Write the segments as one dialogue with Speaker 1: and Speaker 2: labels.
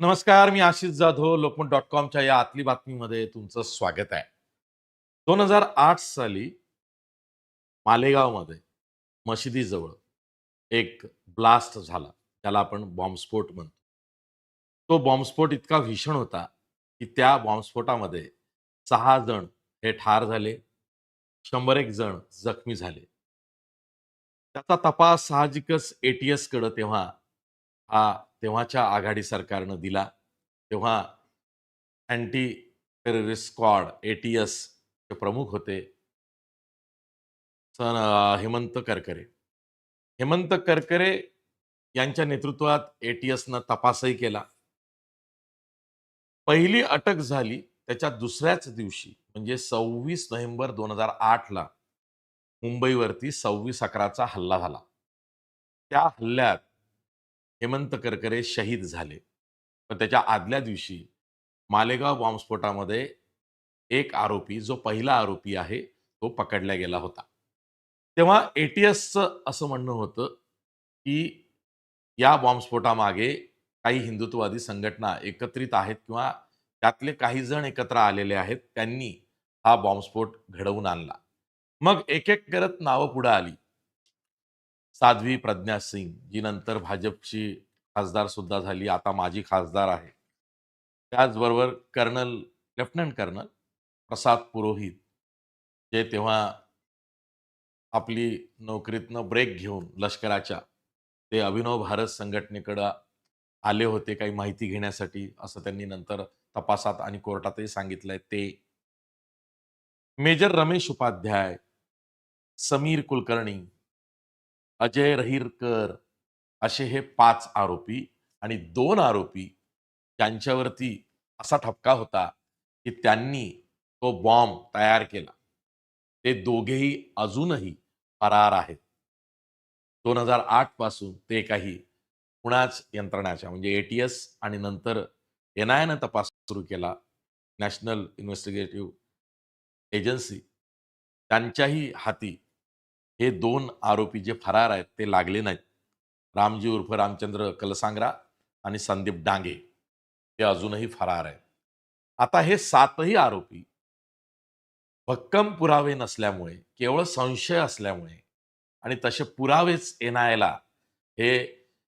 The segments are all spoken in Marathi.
Speaker 1: नमस्कार मी आशिष जाधव लोकमत डॉट कॉमच्या या आतली बातमीमध्ये तुमचं स्वागत आहे. दोन हजार आठ साली मालेगावमध्ये मशिदीजवळ एक ब्लास्ट झाला. त्याला आपण बॉम्बस्फोट म्हणतो. तो बॉम्बस्फोट इतका भीषण होता की त्या बॉम्बस्फोटामध्ये सहा जण हे ठार झाले शंभर एक जण जखमी झाले. त्याचा तपास साहजिकच एटीएसकडं तेव्हा हा तेव्हाच्या आघाडी सरकारनं दिला. तेव्हा अँटी टेररिस्ट स्क्वॉड एटीएस चे प्रमुख होते. सन हेमंत करकरे. हेमंत करकरे यांच्या नेतृत्वात एटीएसनं तपासही केला. पहिली अटक झाली त्याच्या दुसऱ्याच दिवशी म्हणजे सव्वीस नोव्हेंबर दोन हजार आठ ला मुंबईवरती सव्वीस अकराचा हल्ला झाला. त्या हल्ल्यात हेमंत करकरे शहीद झाले. पण त्याच्या आदल्या दिवशी मालेगाव बॉम्बस्फोटामध्ये एक आरोपी जो पहिला आरोपी आहे तो पकडला गेला होता. तेव्हा एटीएसचं असं म्हणणं होतं की या बॉम्बस्फोटामागे काही हिंदुत्ववादी संघटना एकत्रित आहेत किंवा त्यातले काही जण एकत्र आलेले आहेत त्यांनी हा बॉम्बस्फोट घडवून आणला. मग एक एक करत नावं पुढं आली. साध्वी प्रज्ञा सिंग जी नंतर भाजपची खासदार सुद्धा झाली आता माझी खासदार आहे. त्याचबरोबर colonel lieutenant colonel Prasad Purohit जे तेव्हा आपली नोकरीतनं ब्रेक घेऊन लष्कराच्या ते अभिनव भारत संघटनेकडं आले होते काही माहिती घेण्यासाठी असं त्यांनी नंतर तपासात आणि कोर्टातही सांगितलंय ते. मेजर रमेश उपाध्याय समीर कुलकर्णी अजय रहिरकर असे हे पाच आरोपी आणि दोन आरोपी त्यांच्यावरती असा ठपका होता की त्यांनी तो बॉम्ब तयार केला. ते दोघेही अजूनही फरार आहेत. दोन हजार आठपासून ते काही पुण्याच यंत्रणाच्या म्हणजे एटीएस आणि नंतर एन आय तपास सुरू केला. नॅशनल इन्व्हेस्टिगेटिव्ह एजन्सी त्यांच्याही हाती हे दोन आरोपी जे फरार आहेत ते लागले नाहीत. रामजी उर्फ रामचंद्र कलसांग्रा आणि संदीप डांगे हे अजूनही फरार आहेत. आता हे सातही आरोपी भक्कम पुरावे नसल्यामुळे केवळ संशय असल्यामुळे आणि तसे पुरावेच एन आयला हे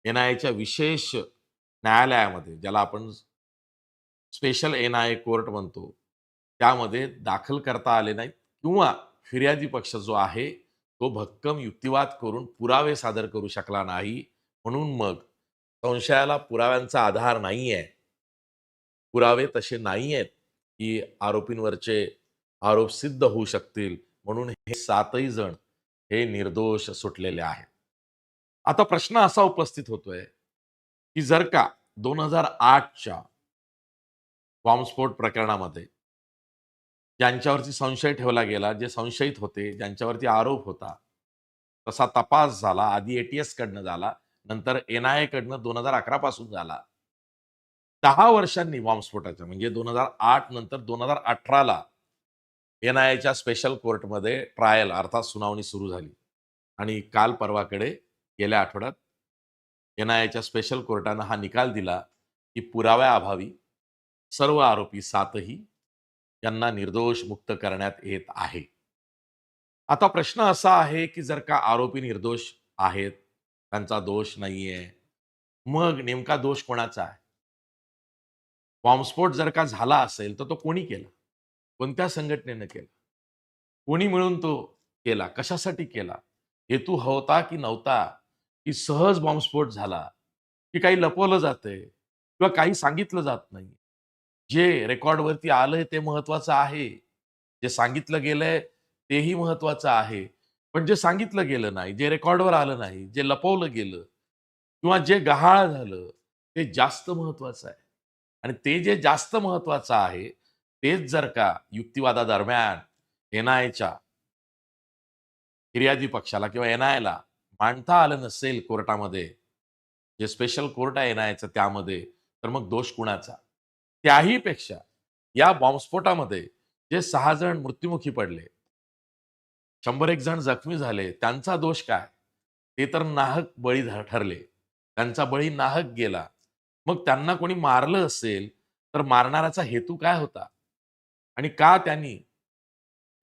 Speaker 1: एन आयच्या विशेष न्यायालयामध्ये ज्याला आपण स्पेशल एन आय कोर्ट म्हणतो त्यामध्ये दाखल करता आले नाहीत किंवा फिर्यादी पक्ष जो आहे तो भक्कम युक्तिवाद करून पुरावे सादर करू शकला नाही. म्हणून मग संशयाला पुराव्यांचा आधार नाही आहे पुरावे तसे नाही आहेत की आरोपींवरचे आरोप सिद्ध होऊ शकतील. म्हणून हे सातही जण हे निर्दोष सुटलेले आहेत. आता प्रश्न असा उपस्थित होतोय की जर का दोन हजार आठच्या बॉम्बस्फोट प्रकरणामध्ये ज्यांच्यावरती संशय ठेवला गेला जे संशयित होते ज्यांच्यावरती आरोप होता तसा तपास झाला आधी एटीएस कडनं झाला नंतर एन आय कडनं दोन हजार अकरा पासून झाला. दहा वर्षांनी बॉम्बस्फोटाच्या म्हणजे दोन हजार आठ नंतर दोन हजार अठराला एन आय च्या स्पेशल कोर्टमध्ये ट्रायल अर्थात सुनावणी सुरू झाली. आणि काल परवाकडे गेल्या आठवड्यात एन आय च्या स्पेशल कोर्टानं हा निकाल दिला की पुराव्याअभावी सर्व आरोपी सातही यांना निर्दोष मुक्त करण्यात येत आहे. आता प्रश्न असा आहे की जर का आरोपी निर्दोष आहेत त्यांचा दोष नाहीये मग नेमका दोष कोणाचा आहे? बॉम्बस्फोट जर का झाला असेल तर तो कोणी केला? कोणत्या संघटनेनं केला? कोणी मिळून तो केला? कशासाठी केला? हेतू होता की नव्हता? की सहज बॉम्बस्फोट झाला? की काही लपवलं जातंय? किंवा काही सांगितलं जात नाही? जे रेकॉर्डवरती आलंय ते महत्वाचं आहे. जे सांगितलं गेलंय तेही महत्वाचं आहे. पण जे सांगितलं गेलं नाही जे रेकॉर्डवर आलं नाही जे लपवलं गेलं किंवा जे गहाळ झालं ते जास्त महत्वाचं आहे. आणि ते जे जास्त महत्वाचं आहे तेच जर का युक्तिवादादरम्यान एन आयच्या फिर्यादी पक्षाला किंवा एन आयला मांडता आलं नसेल कोर्टामध्ये जे स्पेशल कोर्ट आहे एन आयचं त्यामध्ये तर मग दोष कुणाचा? त्याही पेक्षा या बॉम्बस्फोटामध्ये जे सहा जण मृत्युमुखी पडले शंभर एक जण जखमी झाले त्यांचा दोष काय? ते तर नाहक बळी ठरले. त्यांचा बळी नाहक गेला. मग त्यांना कोणी मारलं असेल तर मारणाऱ्याचा हेतू काय होता? आणि का त्यांनी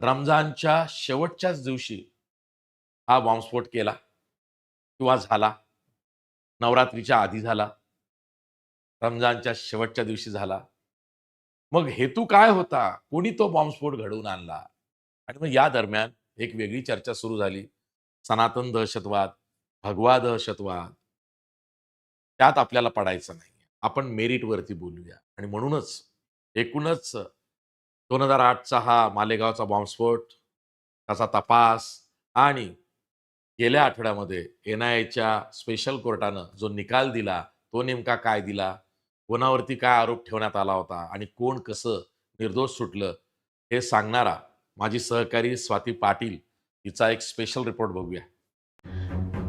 Speaker 1: रमजानच्या शेवटच्याच दिवशी हा बॉम्बस्फोट केला? किंवा झाला? नवरात्रीच्या आधी झाला? रमजानच्या शेवटच्या दिवशी झाला? मग हेतू काय होता? कोणी तो बॉम्बस्फोट घडवून आणला? आणि मग या दरम्यान एक वेगळी चर्चा सुरू झाली. सनातन दहशतवाद भगवा दहशतवाद. त्यात आपल्याला पडायचं नाही आपण मेरिटवरती बोलूया. आणि म्हणूनच एकूणच दोन हजार आठचा हा मालेगावचा बॉम्बस्फोट त्याचा तपास आणि गेल्या आठवड्यामध्ये एन आय एच्या स्पेशल कोर्टानं जो निकाल दिला तो नेमका काय दिला? कोणावरती काय आरोप ठेवण्यात आला होता आणि कोण कसं निर्दोष सुटलं हे सांगणारा माझी सहकारी स्वाती पाटील हिचा एक स्पेशल रिपोर्ट बघूया.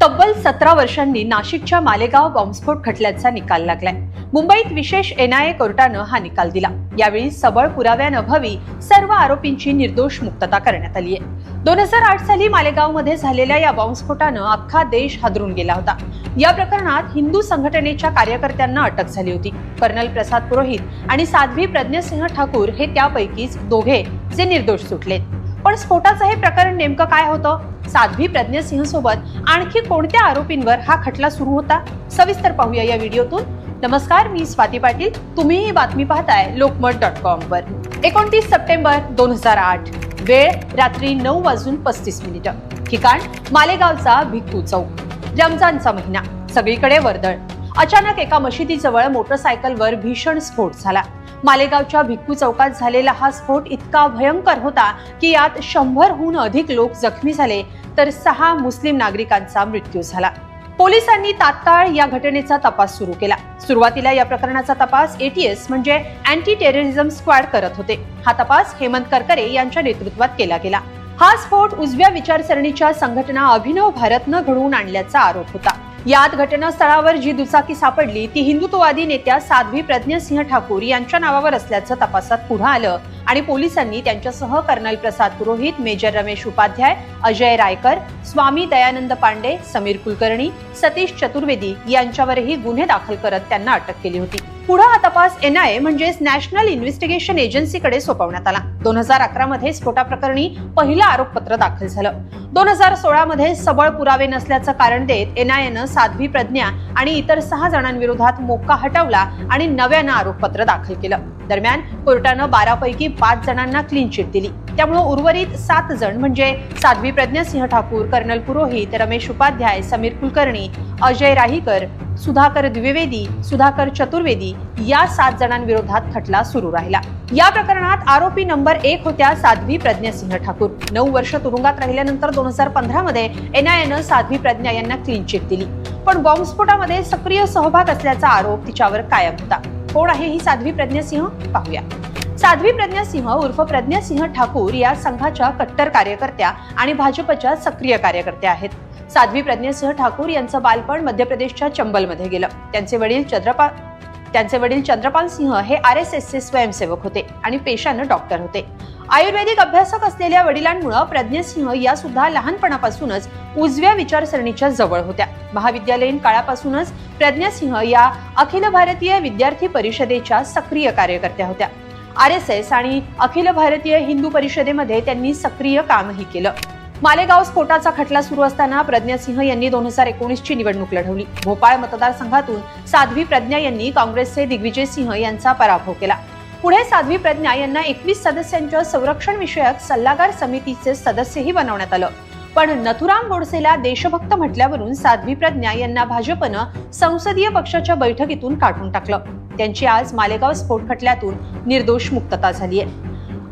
Speaker 2: तब्बल सतरा वर्षांनी नाशिकच्या मालेगाव बॉम्बस्फोट खटल्याचा निकाल लागलाय. मुंबईत विशेष एनआयए कोर्टानं हा निकाल दिला. यावेळी सबळ पुराव्याअभावी सर्व आरोपींची निर्दोष मुक्तता करण्यात आली आहे दोन हजार आठ साली मालेगावमध्ये झालेल्या या बॉम्बस्फोटानं अख्खा देश हादरून गेला होता. या प्रकरणात हिंदू संघटनेच्या कार्यकर्त्यांना अटक झाली होती. कर्नल प्रसाद पुरोहित आणि साध्वी प्रज्ञसिंह ठाकूर हे त्यापैकीच दोघे जे निर्दोष सुटलेत. पण स्फोटाचं हे प्रकरण नेमकं काय होतं? साध्वी प्रज्ञसिंह सोबत आणखी कोणत्या आरोपींवर हा खटला सुरू होता? सविस्तर पाहूया या व्हिडिओतून. नमस्कार मी स्वाती पाटील. तुम्ही ही बातमी पाहताय लोकमत डॉट कॉम वर. एकोणतीस सप्टेंबर दोन हजार आठ वेळ रात्री नऊ वाजून पस्तीस मिनिट. ठिकाण मालेगावचा भिक्खू चौक. रमजानचा महिना. सगळीकडे वर्दळ. अचानक एका मशिदीजवळ मोटरसायकलवर भीषण स्फोट झाला. मालेगावच्या भिक्कू चौकात झालेला हा स्फोट इतका भयंकर होता की यात शंभरहून अधिक लोक जखमी झाले तर सहा मुस्लिम नागरिकांचा मृत्यू झाला. पोलिसांनी तात्काळ या घटनेचा तपास सुरू केला. सुरुवातीला या प्रकरणाचा तपास एटीएस म्हणजे अँटी टेररिझम स्क्वॉड करत होते. हा तपास हेमंत करकरे यांच्या नेतृत्वात केला गेला. हा स्फोट उजव्या विचारसरणीच्या संघटना अभिनव भारतनं घडवून आणल्याचा आरोप होता. यात घटनास्थळावर जी दुचाकी सापडली ती हिंदुत्ववादी नेत्या साध्वी प्रज्ञसिंह ठाकूर यांच्या नावावर असल्याचं तपासात पुढे आलं आणि पोलिसांनी त्यांच्यासह कर्नल प्रसाद पुरोहित मेजर रमेश उपाध्याय अजय रायकर स्वामी दयानंद पांडे समीर कुलकर्णी सतीश चतुर्वेदी यांच्यावरही गुन्हे दाखल करत त्यांना अटक केली होती. पुढे हा तपास एनआयए म्हणजेच नॅशनल इन्व्हेस्टिगेशन एजन्सीकडे सोपवण्यात आला. दोन हजार अकरा मध्ये स्फोटाप्रकरणी पहिलं आरोपपत्र दाखल झालं. दोन हजार सोळा मध्ये सबळ पुरावे नसल्याचं कारण देत एनआयएनं साध्वी प्रज्ञा आणि इतर सहा जणांविरोधात मोक्का हटवला आणि नव्यानं आरोपपत्र दाखल केलं. दरम्यान कोर्टानं बारापैकी पाच जणांना क्लीन चिट दिली. त्यामुळे उर्वरित सात जण म्हणजे साध्वी प्रज्ञासिंह ठाकूर कर्नल पुरोहित रमेश उपाध्याय समीर कुलकर्णी अजय राहीकर सुधाकर द्विवेदी सुधाकर चतुर्वेदी या सात जणांविरोधात खटला सुरू राहिला. या प्रकरणात आरोपी नंबर एक होत्या साध्वी प्रज्ञासिंह ठाकूर. नऊ वर्ष तुरुंगात राहिल्यानंतर दोन हजार पंधरा मध्ये एनआयएनं साध्वी प्रज्ञा यांना क्लीन चिट दिली. पण बॉम्बस्फोटामध्ये सक्रिय सहभाग असल्याचा आरोप तिच्यावर कायम होता. कोण आहे ही साध्वी प्रज्ञासिंह पाहूया. साध्वी प्रज्ञासिंह उर्फ प्रज्ञासिंह ठाकूर या संघाच्या कट्टर कार्यकर्त्या आणि भाजपच्या सक्रिय कार्यकर्त्या आहेत. साध्वी प्रज्ञासिंह ठाकूर यांचं बालपण मध्य प्रदेशच्या चंबलमध्ये गेलं. त्यांचे वडील चंद्रपाल त्यांचे वडील चंद्रपाल सिंह हे आर एस एसचे स्वयंसेवक होते आणि पेशानं डॉक्टर होते. आयुर्वेदिक अभ्यासक असलेल्या वडिलांमुळे प्रज्ञासिंह या सुद्धा लहानपणापासूनच उजव्या विचारसरणीच्या जवळ होत्या. महाविद्यालयीन काळापासूनच प्रज्ञासिंह या अखिल भारतीय विद्यार्थी परिषदेच्या सक्रिय कार्यकर्त्या होत्या. आर एस एस आणि अखिल भारतीय हिंदू परिषदेमध्ये त्यांनी सक्रिय कामही केलं. मालेगाव स्फोटाचा खटला सुरू असताना प्रज्ञासिंह यांनी दोन हजार एकोणीसची निवडणूक लढवली. भोपाळ मतदारसंघातून साध्वी प्रज्ञा यांनी काँग्रेसचे दिग्विजय सिंह यांचा पराभव केला. पुढे साध्वी प्रज्ञा यांना एकवीस सदस्यांच्या संरक्षण विषयक सल्लागार समितीचे सदस्यही बनवण्यात आलं. पण नथुराम गोडसेला देशभक्त म्हटल्यावरून साध्वी प्रज्ञा यांना भाजपनं संसदीय पक्षाच्या बैठकीतून काढून टाकलं. त्यांची आज मालेगाव स्फोट खटल्यातून निर्दोष मुक्तता झाली आहे.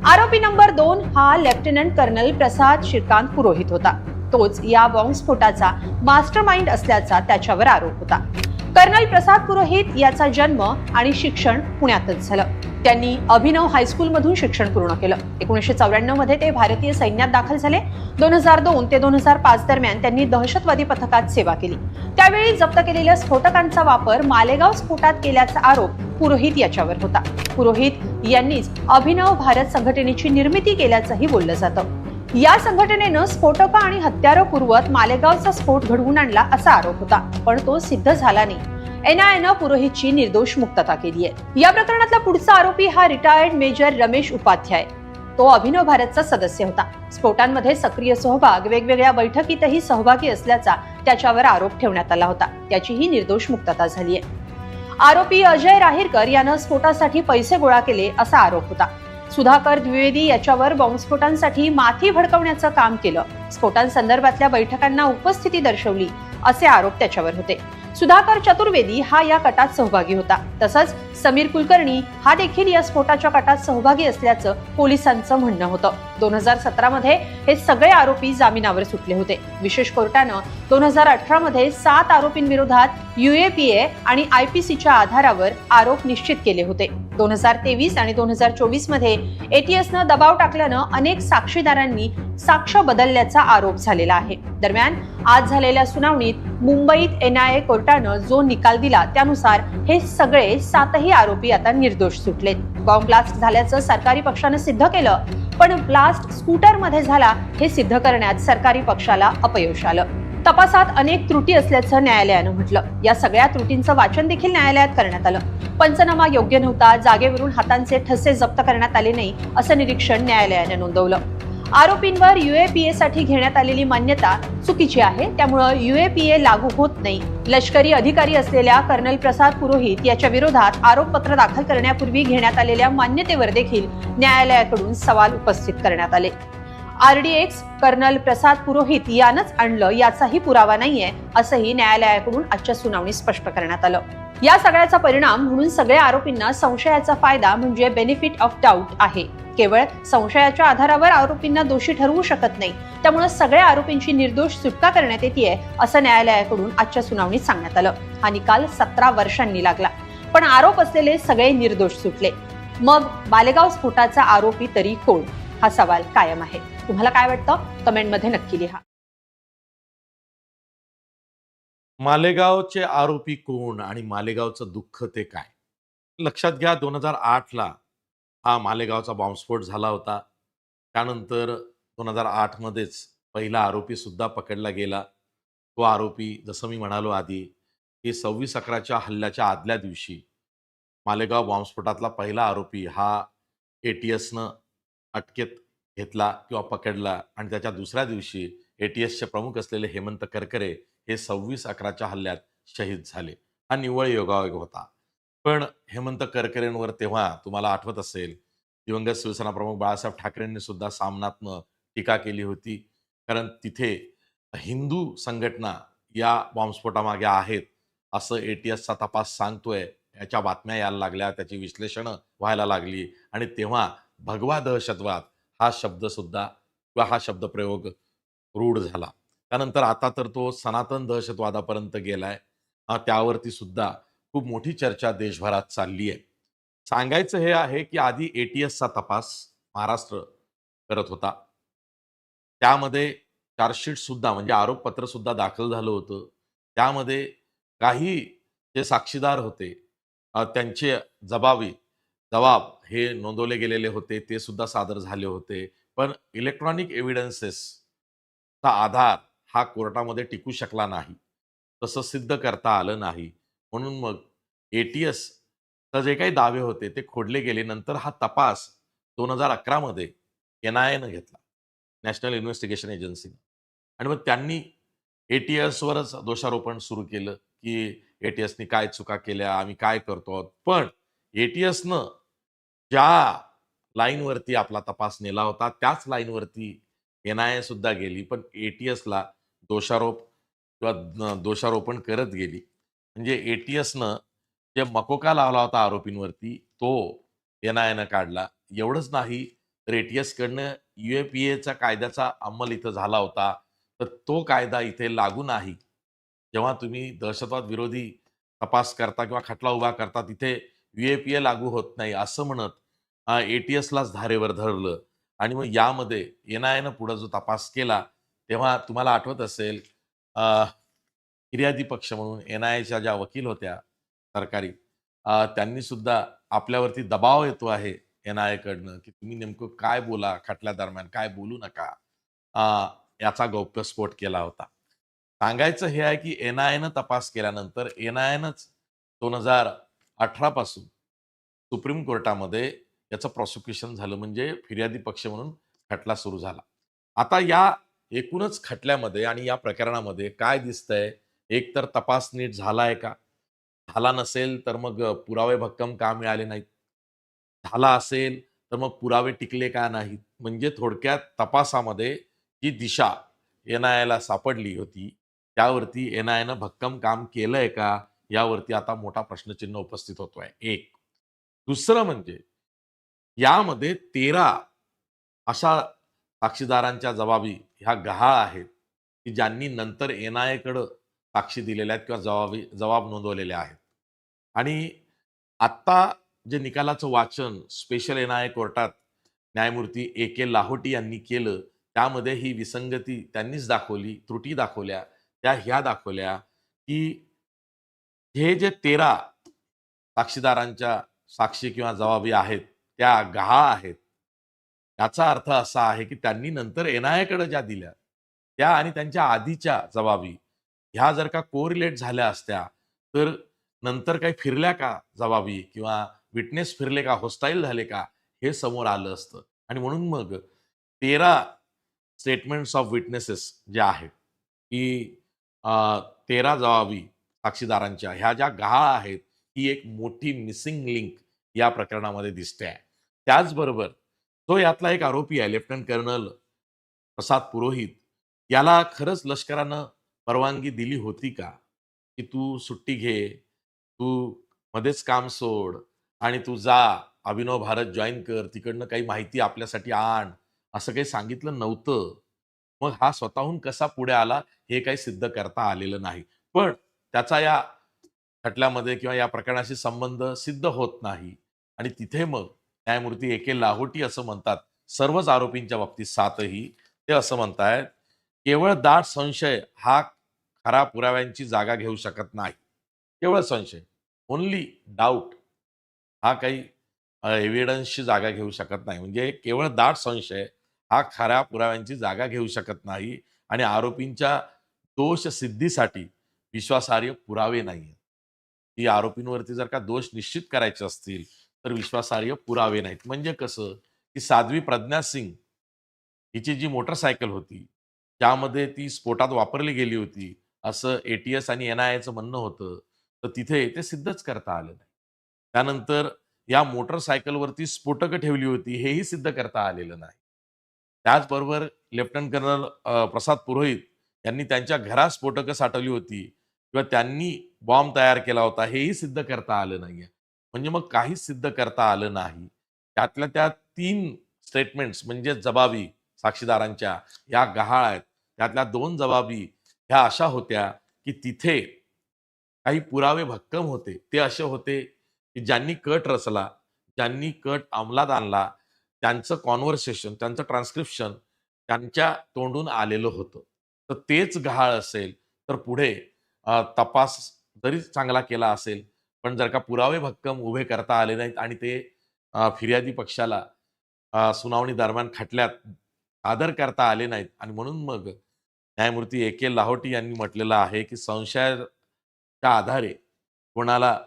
Speaker 2: आरोपी नंबर दोन हा लेफ्टनंट कर्नल प्रसाद श्रीकांत पुरोहित होता. तोच या बॉम्बस्फोटाचा मास्टर माइंड असल्याचा त्याच्यावर आरोप होता. कर्नल प्रसाद पुरोहित याचा जन्म आणि शिक्षण पुण्यातच झालं. त्यांनी अभिनव हायस्कूलमधून शिक्षण पूर्ण केलं. एकोणीसशे चौऱ्याण्णवमध्ये ते भारतीय सैन्यात दाखल झाले. दोन हजार दोन ते दोन हजार पाच दरम्यान त्यांनी दहशतवादी पथकात सेवा केली. त्यावेळी जप्त केलेल्या स्फोटकांचा वापर मालेगाव स्फोटात केल्याचा आरोप पुरोहित याच्यावर होता. पुरोहित यांनीच अभिनव भारत संघटनेची निर्मिती केल्याचंही बोललं जातं. या संघटनेनं स्फोटकं आणि हत्यारं पुरवत मालेगावचा स्फोट घडवून आणला असा आरोप होता पण तो सिद्ध झाला नाही. एनआयएनं पुरोहितची निर्दोष मुक्तता केली आहे. या प्रकरणातला पुढचा आरोपी हा रिटायर्ड मेजर रमेश उपाध्याय. तो अभिनव भारतचा सदस्य होता. स्फोटांमध्ये सक्रिय सहभाग वेगवेगळ्या बैठकीतही सहभागी असल्याचा त्याच्यावर आरोप ठेवण्यात आला होता. त्याचीही निर्दोष मुक्तता झाली आहे. आरोपी अजय राहीरकर यानं स्फोटासाठी पैसे गोळा केले असा आरोप होता. सुधाकर द्विवेदी याच्यावर बॉम्बस्फोटांसाठी माथी भडकवण्याचं काम केलं. स्फोटांसंदर्भातल्या बैठकांना उपस्थिती दर्शवली असे आरोप त्याच्यावर होते. सुधाकर चतुर्वेदी हा या कटात सहभागी होता. तसंच समीर कुलकर्णी हा देखील या स्फोटाच्या कटात सहभागी असल्याचं पोलिसांचं म्हणणं होतं. दोन हजार सतरा मध्ये हे सगळे आरोपी जामिनावर सुटले होते. विशेष कोर्टानं दोन हजार अठरा मध्ये सात आरोपींविरोधात युएपीए आणि आयपीसीच्या आधारावर आरोप निश्चित केले होते. दोन हजार तेवीस आणि दोन हजार चोवीसमध्ये एटीएसनं दबाव टाकल्यानं अनेक साक्षीदारांनी साक्ष बदलल्याचा आरोप झालेला आहे. दरम्यान आज झालेल्या सुनावणीत मुंबईत एनआयए कोर्टानं जो निकाल दिला त्यानुसार हे सगळे सातही आरोपी आता निर्दोष सुटलेत. बॉम्ब ब्लास्ट झाल्याचं सरकारी पक्षानं सिद्ध केलं पण ब्लास्ट स्कूटरमध्ये झाला हे सिद्ध करण्यात सरकारी पक्षाला अपयश आलं. तपासात अनेक त्रुटी असल्याचं न्यायालयानं म्हटलं. या सगळ्या त्रुटींचं वाचन देखील न्यायालयात करण्यात आलं. पंचनामा योग्य नव्हता जागेवरून हातांचे ठसे जप्त करण्यात आले नाही असं निरीक्षण न्यायालयानं नोंदवलं. आरोपींवर युएपीए साठी घेण्यात आलेली मान्यता चुकीची आहे त्यामुळं युएपीए लागू होत नाही. लष्करी अधिकारी असलेल्या कर्नल प्रसाद पुरोहित याच्या विरोधात आरोपपत्र दाखल करण्यापूर्वी घेण्यात आलेल्या मान्यतेवर देखील न्यायालयाकडून सवाल उपस्थित करण्यात आले. आरडीएक्स कर्नल प्रसाद पुरोहित यानंच आणलं याचाही पुरावा नाहीये असंही न्यायालयाकडून आजच्या सुनावणी स्पष्ट करण्यात आलं. या सगळ्याचा परिणाम म्हणून सगळ्या आरोपींना संशयाचा फायदा म्हणजे बेनिफिट ऑफ डाऊट आहे. केवळ संशयाच्या आधारावर आरोपींना दोषी ठरवू शकत नाही त्यामुळे सगळ्या आरोपींची निर्दोष सुटका करण्यात येते असं न्यायालयाकडून आजच्या सुनावणीत सांगण्यात आलं. हा निकाल सतरा वर्षांनी लागला पण आरोप असलेले सगळे निर्दोष सुटले. मग बालेगाव स्फोटाचा आरोपी तरी कोण? हा सवाल कायम आहे. तुम्हाला काय वाटतं? कमेंटमध्ये नक्की लिहा.
Speaker 1: मालेगावचे आरोपी कोण आणि मालेगावचं दुःख ते काय? लक्षात घ्या दोन हजार आठला हा मालेगावचा बॉम्बस्फोट झाला होता. त्यानंतर दोन हजार आठमध्येच पहिला आरोपी सुद्धा पकडला गेला. तो आरोपी जसं मी म्हणालो आधी की सव्वीस अकराच्या हल्ल्याच्या आदल्या दिवशी मालेगाव बॉम्बस्फोटातला पहिला आरोपी हा ए टी एसनं अटकेत घेतला किंवा पकडला आणि त्याच्या दुसऱ्या दिवशी ए टी एसचे प्रमुख असलेले हेमंत करकरे हे सव्वीस अकराच्या हल्ल्यात शहीद झाले. हा निव्वळ योगायोग होता. पण हेमंत करकरेंवर तेव्हा तुम्हाला आठवत असेल दिवंगत शिवसेना प्रमुख बाळासाहेब ठाकरेंनी सुद्धा सामनात्मक टीका केली होती. कारण तिथे हिंदू संघटना या बॉम्बस्फोटामागे आहेत असं ए टी एसचा तपास सांगतोय. याच्या बातम्या यायला लागल्या त्याची विश्लेषणं व्हायला लागली आणि तेव्हा भगवा दहशतवाद हा शब्द सुद्धा किंवा हा शब्दप्रयोग रूढ झाला. त्यानंतर आता तर तो सनातन दहशतवादापर्यंत गेलाय. त्यावरती सुद्धा खूप मोठी चर्चा देशभरात चालली आहे. सांगायचं हे आहे की आधी एटीएसचा तपास महाराष्ट्र करत होता. त्यामध्ये चार्जशीट सुद्धा म्हणजे आरोपपत्र सुद्धा दाखल झालं होतं. त्यामध्ये काही जे साक्षीदार होते त्यांचे जबाबी जबाब हे नोंदवले गेलेले होते ते सुद्धा सादर झाले होते. पण इलेक्ट्रॉनिक एव्हिडन्सेसचा आधार हा कोर्टामध्ये टिकू शकला नाही. तसं सिद्ध करता आलं नाही. म्हणून मग ए टी एसचा जे काही दावे होते ते खोडले गेले. नंतर हा तपास दोन हजार अकरामध्ये एन आय एनं घेतला नॅशनल इन्व्हेस्टिगेशन एजन्सीनं आणि मग त्यांनी ए टी एसवरच दोषारोपण सुरू केलं की ए टी एसनी काय चुका केल्या आम्ही काय करतो आहोत. पण ए टी एसनं ज्या लाईनवरती आपला तपास नेला होता त्याच लाईनवरती एन आय ए सुद्धा गेली पण ए टी एसला दोषारोप किंवा दोषारोपण करत गेली. म्हणजे ए टी एसनं जे मकोका लावला होता आरोपींवरती तो एन आय एनं काढला. एवढंच नाही तर ए टी एसकडनं यू ए पी एचा कायद्याचा अंमल इथं झाला होता. तर तो कायदा इथे लागू नाही. जेव्हा तुम्ही दहशतवाद विरोधी तपास करता किंवा खटला उभा करता तिथे व्हीएपीए लागू होत नाही असं म्हणत एटीएसलाच धारेवर धरलं. आणि मग यामध्ये एन आय एनं पुढं जो तपास केला तेव्हा तुम्हाला आठवत असेल फिर्यादी पक्ष म्हणून एन आय एच्या ज्या वकील होत्या सरकारी त्यांनी सुद्धा आपल्यावरती दबाव येतो आहे एन आय कडनं की तुम्ही नेमकं काय बोला खटल्या दरम्यान काय बोलू नका याचा गौप्यस्फोट केला होता. सांगायचं हे आहे की एन आय एनं तपास केल्यानंतर एन आय एनंच दोन हजार अठरा पासून सुप्रीम कोर्टामध्ये याचं प्रॉसिक्युशन झालं म्हणजे फिर्यादी पक्ष म्हणून खटला सुरू झाला. आता या एकूणच खटल्यामध्ये आणि या प्रकरणामध्ये काय दिसतंय? एक तर तपास नीट झाला आहे का? झाला नसेल तर मग पुरावे भक्कम का मिळाले नाहीत? झाला असेल तर मग पुरावे टिकले का नाहीत? म्हणजे थोडक्यात तपासामध्ये जी दिशा एन आय ला सापडली होती त्यावरती एन आय एनं भक्कम काम केलंय का? यावरती आता मोठा प्रश्नचिन्ह उपस्थित होतोय. एक. दुसरं म्हणजे यामध्ये तेरा अशा साक्षीदारांच्या जबाबी ह्या गहाळ आहेत की ज्यांनी नंतर एन आय एकडं साक्षी दिलेल्या आहेत किंवा जबाबी जबाब नोंदवलेले आहेत. आणि आत्ता जे निकालाचं वाचन स्पेशल एन आय कोर्टात न्यायमूर्ती ए के लाहोटी यांनी केलं त्यामध्ये ही विसंगती त्यांनीच दाखवली त्रुटी दाखवल्या त्या ह्या दाखवल्या की हे जे तेरा साक्षीदारांच्या साक्षी किंवा जबाबी आहेत त्या गहा आहेत याचा अर्थ असा आहे की त्यांनी नंतर एन आयकडे ज्या दिल्या त्या आणि त्यांच्या आधीच्या जबाबी ह्या जर का कोरिलेट झाल्या असत्या तर नंतर काही फिरल्या का जबाबी किंवा विटनेस फिरले का होस्टाईल झाले का हे समोर आलं असतं. आणि म्हणून मग तेरा स्टेटमेंट्स ऑफ विटनेसेस जे आहेत की तेरा जबाबी साक्षीदारांच्या. ह्या ज्या गहाळ आहेत ही एक मोठी मिसिंग लिंक या प्रकरणामध्ये दिसते आहे. त्याचबरोबर तो यातला एक आरोपी आहे लेफ्टनंट कर्नल प्रसाद पुरोहित. याला खरंच लष्करानं परवानगी दिली होती का? की तू सुट्टी घे तू मध्येच काम सोड आणि तू जा अभिनव भारत जॉईन कर तिकडनं काही माहिती आपल्यासाठी आण असं काही सांगितलं नव्हतं. मग हा स्वतःहून कसा पुढे आला हे काही सिद्ध करता आलेलं नाही. पण त्याचा या खटल्यामध्ये किंवा या प्रकरणाशी संबंध सिद्ध होत नाही. आणि तिथे मग न्यायमूर्ती ए के लाहोटी असं म्हणतात. सर्वच आरोपींच्या बाबतीत सातही. ते असं म्हणतायत केवळ दाट संशय हा खरा पुराव्यांची जागा घेऊ शकत नाही. केवळ संशय. ओनली डाऊट हा काही एव्हिडन्सची जागा घेऊ शकत नाही. म्हणजे केवळ दाट संशय हा खऱ्या पुराव्यांची जागा घेऊ शकत नाही. आणि आरोपींच्या दोष सिद्धीसाठी विश्वासार्ह पुरावे नाही की आरोपींवरती जर का दोष निश्चित करायचे असतील तर विश्वासार्ह पुरावे नाहीत. म्हणजे कसं? की साध्वी प्रज्ञा सिंग हिची जी मोटरसायकल होती त्यामध्ये ती स्फोटात वापरली गेली होती असं एटीएस आणि एन आय एचं म्हणणं होतं तर तिथे ते सिद्धच करता आलं नाही. त्यानंतर या मोटरसायकलवरती स्फोटकं ठेवली होती हेही सिद्ध करता आलेलं नाही. त्याचबरोबर लेफ्टनंट कर्नल प्रसाद पुरोहित यांनी त्यांच्या घरात स्फोटकं साठवली होती किंवा त्यांनी बॉम्ब तयार केला होता हेही सिद्ध करता आलं नाहीये. म्हणजे मग काहीच सिद्ध करता आलं नाही. त्यातल्या त्या तीन स्टेटमेंट्स म्हणजे जबाबी साक्षीदारांच्या या गहाळ आहेत. त्यातल्या दोन जबाबी ह्या अशा होत्या की तिथे काही पुरावे भक्कम होते. ते असे होते की ज्यांनी कट रचला ज्यांनी कट अंमलात आणला त्यांचं कॉन्व्हर्सेशन त्यांचं ट्रान्स्क्रिप्शन त्यांच्या तोंडून आलेलं होतं. तर तेच गहाळ असेल तर पुढे तपास जरी चांगला केला असेल पण जर का पुरावे भक्कम उभे करता आले नाहीत आणि ते फिर्यादी पक्षाला सुनावणी दरम्यान खटल्यात सादर करता आले नाहीत आणि म्हणून मग न्यायमूर्ती ए के लाहोटी यांनी म्हटलेलं आहे की संशयाच्या आधारे कोणाला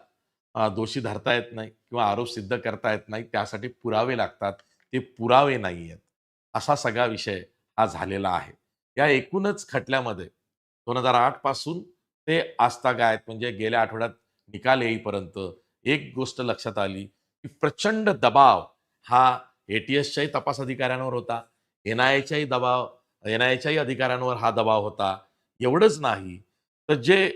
Speaker 1: दोषी धरता येत नाही किंवा आरोप सिद्ध करता येत नाही त्यासाठी पुरावे लागतात. ते पुरावे नाही आहेत. असा सगळा विषय हा झालेला आहे. या एकूणच खटल्यामध्ये दोन हजार आठपासून ते आजतागायत म्हणजे गेल्या आठवड्यात निकाल येईपर्यंत एक गोष्ट लक्षात आली की प्रचंड दबाव हा एटीएसच्याही तपास अधिकाऱ्यांवर होता. एन आय एच्याही दबाव एन आय एच्याही अधिकाऱ्यांवर हा दबाव होता. एवढंच नाही. तर जे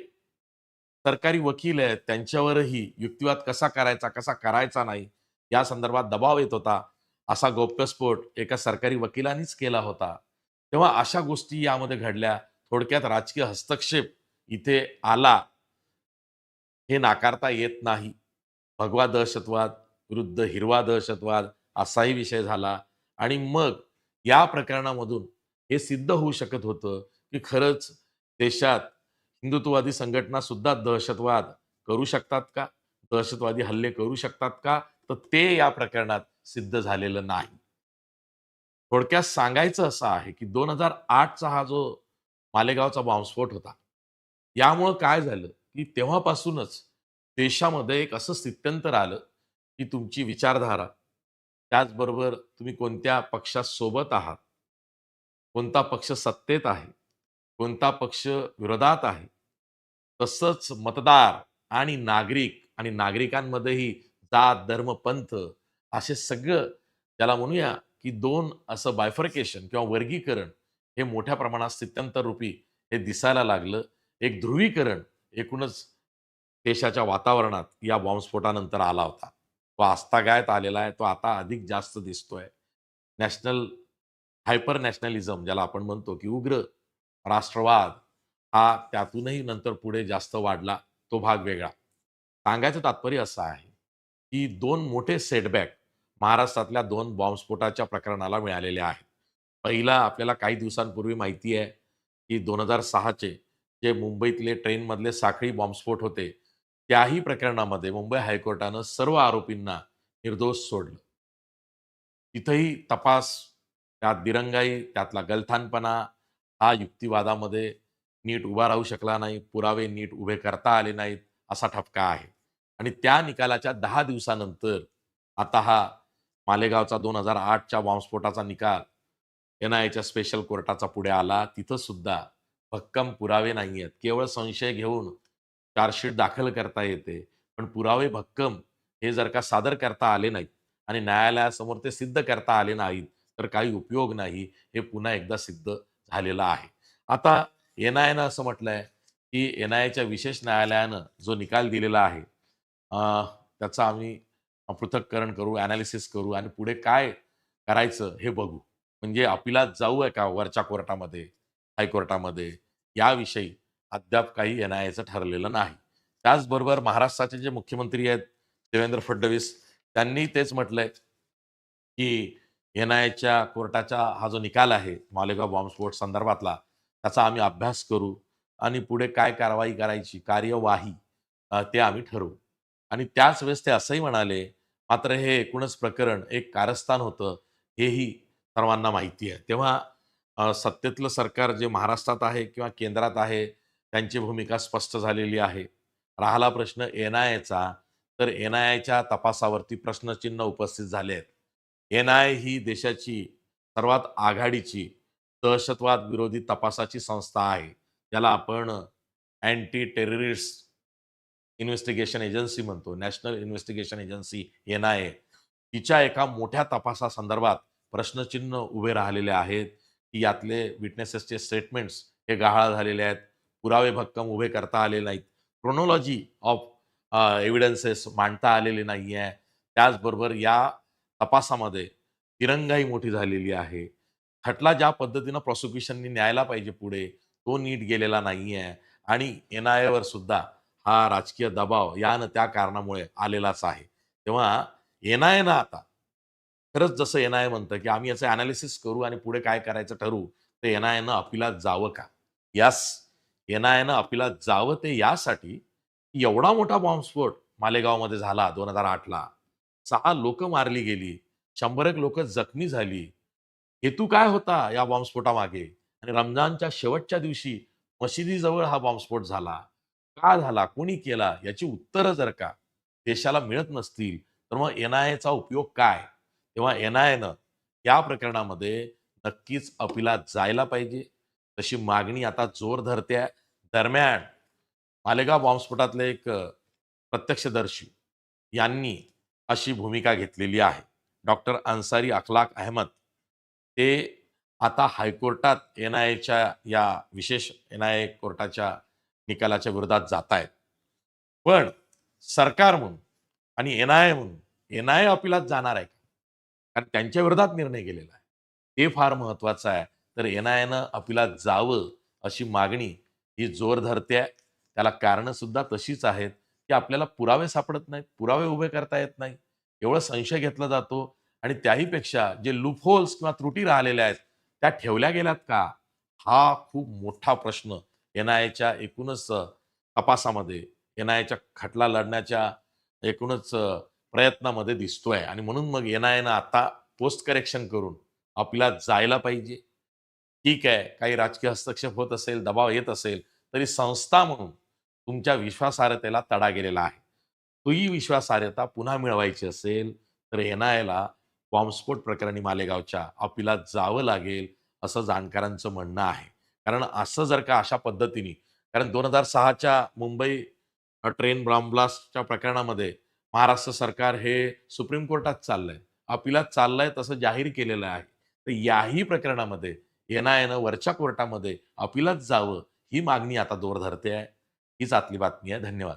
Speaker 1: सरकारी वकील आहेत त्यांच्यावरही युक्तिवाद कसा करायचा कसा करायचा नाही या संदर्भात दबाव येत होता. असा गोप्यस्फोट एका सरकारी वकिलांनीच केला होता. तेव्हा अशा गोष्टी यामध्ये घडल्या. थोडक्यात राजकीय हस्तक्षेप इथे आला हे नाकारता येत नाही. भगवा दहशतवाद विरुद्ध हिरवा दहशतवाद असाही विषय झाला. आणि मग या प्रकरणामधून हे सिद्ध होऊ शकत होतं की खरंच देशात हिंदुत्ववादी संघटना सुद्धा दहशतवाद करू शकतात का? दहशतवादी हल्ले करू शकतात का? तर ते या प्रकरणात सिद्ध झालेलं नाही. थोडक्यात सांगायचं असं आहे की दोन हजार आठचा हा जो मालेगावचा बॉम्बस्फोट होता यामुळं काय झालं की तेव्हापासूनच देशामध्ये एक असं स्थित्यंतर आलं की तुमची विचारधारा त्याचबरोबर तुम्ही कोणत्या पक्षासोबत आहात कोणता पक्ष सत्तेत आहे कोणता पक्ष विरोधात आहे तसंच मतदार आणि नागरिक आणि नागरिकांमध्येही जात धर्म पंथ असे सगळं त्याला म्हणूया की दोन असं बायफर्केशन किंवा वर्गीकरण हे मोठ्या प्रमाणात स्थित्यंतर रूपी हे दिसायला लागलं. एक ध्रुवीकरण एकूणच देशाच्या वातावरणात या बॉम्बस्फोटानंतर आला होता. तो आस्थागायत आलेला आहे तो आता अधिक जास्त दिसतोय. नॅशनल हायपर नॅशनलिझम ज्याला आपण म्हणतो की उग्र राष्ट्रवाद हा त्यातूनही नंतर पुढे जास्त वाढला तो भाग वेगळा. सांगायचं तात्पर्य असं आहे की दोन मोठे सेटबॅक महाराष्ट्रातल्या दोन बॉम्बस्फोटाच्या प्रकरणाला मिळालेले आहेत. पहिला आपल्याला काही दिवसांपूर्वी माहिती आहे की दोन हजार सहाचे जे मुंबईतले ट्रेनमधले साखळी बॉम्बस्फोट होते त्याही प्रकरणामध्ये मुंबई हायकोर्टानं सर्व आरोपींना निर्दोष सोडलं. तिथंही तपास त्यात दिरंगाई त्यातला गलथानपणा हा युक्तिवादामध्ये नीट उभा राहू शकला नाही पुरावे नीट उभे करता आले नाहीत असा ठपका आहे. आणि त्या निकालाच्या दहा दिवसानंतर आता हा मालेगावचा दोन हजार आठच्या बॉम्बस्फोटाचा निकाल एन आयच्या स्पेशल कोर्टाचा पुढे आला तिथं सुद्धा भक्कम पुरावे नाही आहेत. केवळ संशय घेऊन चार्जशीट दाखल करता येते. पण पुरावे भक्कम हे जर का सादर करता आले नाहीत आणि न्यायालयासमोर ते सिद्ध करता आले नाहीत तर काही उपयोग नाही. हे पुन्हा एकदा सिद्ध झालेलं आहे. आता एन आय एनं असं म्हटलंय की एन आय एच्या विशेष न्यायालयानं जो निकाल दिलेला आहे त्याचा आम्ही पृथक्करण करू अनालिसिस करू आणि पुढे काय करायचं हे बघू. म्हणजे अपिलात जाऊ आहे का वरच्या कोर्टामध्ये? हायकोर्टामध्ये याविषयी अद्याप काही एन आय एचं ठरलेलं नाही. त्याचबरोबर महाराष्ट्राचे जे मुख्यमंत्री आहेत देवेंद्र फडणवीस त्यांनी तेच म्हटलंय की एन आय एच्या कोर्टाचा हा जो निकाल आहे मालेगाव बॉम्बस्फोट संदर्भातला त्याचा आम्ही अभ्यास करू आणि पुढे काय कारवाई करायची कार्यवाही ते आम्ही ठरवू. आणि त्याच वेळेस ते असंही म्हणाले मात्र हे एकूणच प्रकरण एक कारस्थान होतं हेही सर्वांना माहिती आहे. तेव्हा सत्तेतलं सरकार जे महाराष्ट्रात आहे किंवा केंद्रात आहे त्यांची भूमिका स्पष्ट झालेली आहे. राहिला प्रश्न एन आय एचा. तर एन आय एच्या तपासावरती प्रश्नचिन्ह उपस्थित झाले आहेत. एन आय ही देशाची सर्वात आघाडीची दहशतवाद विरोधी तपासाची संस्था आहे. ज्याला आपण अँटी टेररिस्ट इन्व्हेस्टिगेशन एजन्सी म्हणतो. National investigation agency N I A. तिच्या एका मोठ्या तपासासंदर्भात प्रश्नचिन्ह उभे राहिलेले आहेत. की यातले विटनेसेसचे स्टेटमेंट्स हे गहाळ झालेले आहेत. पुरावे भक्कम उभे करता आले नाहीत. क्रोनॉलॉजी ऑफ एव्हिडन्सेस मांडता आलेले नाही आहे त्याचबरोबर या तपासामध्ये तिरंगाई मोठी झालेली आहे. खटला ज्या पद्धतीनं प्रॉसिक्युशननी न्यायला पाहिजे पुढे तो नीट गेलेला नाही आहे आणि एन आय एवर सुद्धा हा राजकीय दबाव यानं त्या कारणामुळे आलेलाच आहे. तेव्हा एन आय ना आता खरंच जसं एन आय म्हणतं की आम्ही याचं अनालिसिस करू आणि पुढे काय करायचं ठरवू ते एन आयनं अपिलात जावं का? यास एन आयनं अपिलात जावं ते यासाठी एवढा मोठा बॉम्बस्फोट मालेगावमध्ये झाला दोन हजार आठला. सहा लोक मारली गेली शंभर एक लोक जखमी झाली. हेतू काय होता या बॉम्बस्फोटामागे? आणि रमजानच्या शेवटच्या दिवशी मशिदीजवळ हा बॉम्बस्फोट झाला. का झाला? कोणी केला? याची उत्तरं जर का देशाला मिळत नसतील तर मग एन आय एचा उपयोग काय? तेव्हा एन आय एनं या प्रकरणामध्ये नक्कीच अपिलात जायला पाहिजे. तशी मागणी आता जोर धरते दरम्यान मालेगाव बॉम्बस्फोटातले एक प्रत्यक्षदर्शी यांनी अशी भूमिका घेतलेली आहे. डॉक्टर अन्सारी अखलाक अहमद. ते आता हायकोर्टात एन आय एच्या या विशेष एन आय ए कोर्टाच्या निकालाच्या विरोधात जात आहेत पण सरकार म्हणून आणि एन आय ए म्हणून एन आय ए अपिलात जाणार आहे का? कारण त्यांच्या विरोधात निर्णय गेलेला आहे. हे फार महत्वाचं आहे. तर एन आय एनं अपिलात जावं अशी मागणी ही जोर धरते त्याला कारणं सुद्धा तशीच आहेत की आपल्याला पुरावे सापडत नाहीत पुरावे उभे करता येत नाही एवढं संशय घेतला जातो आणि त्याहीपेक्षा जे लुपहोल्स किंवा त्रुटी राहिलेल्या आहेत त्या ठेवल्या गेल्यात का? हा खूप मोठा प्रश्न एन आय एच्या एकूणच तपासामध्ये एन आय एच्या खटला लढण्याच्या एकूणच प्रयत्नामध्ये दिसतोय. आणि म्हणून मग एन आय आता पोस्ट करेक्शन करून आपल्याला जायला पाहिजे. ठीक आहे काही राजकीय हस्तक्षेप होत असेल दबाव येत असेल तरी संस्था म्हणून तुमच्या विश्वासार्हतेला तडा गेलेला आहे. ही विश्वासार्हता पुन्हा मिळवायची असेल तर एनआयला बॉम्बस्फोट प्रकरणी मालेगावच्या अपिलात जावं लागेल असं जाणकारांचं म्हणणं आहे. कारण असं जर का अशा पद्धतीने कारण दोन हजार सहाच्या मुंबई ट्रेन ब्लास्टच्या प्रकरणामध्ये महाराष्ट्र सरकार हे सुप्रीम कोर्टात चाललंय. अपिलात चाललंय तसं जाहीर केलेलं आहे. तर याही प्रकरणामध्ये एनआयनं वरच्या कोर्टामध्ये अपिलात जावं ही मागणी आता जोर धरते आहे. हीच आतली बातमी आहे. धन्यवाद.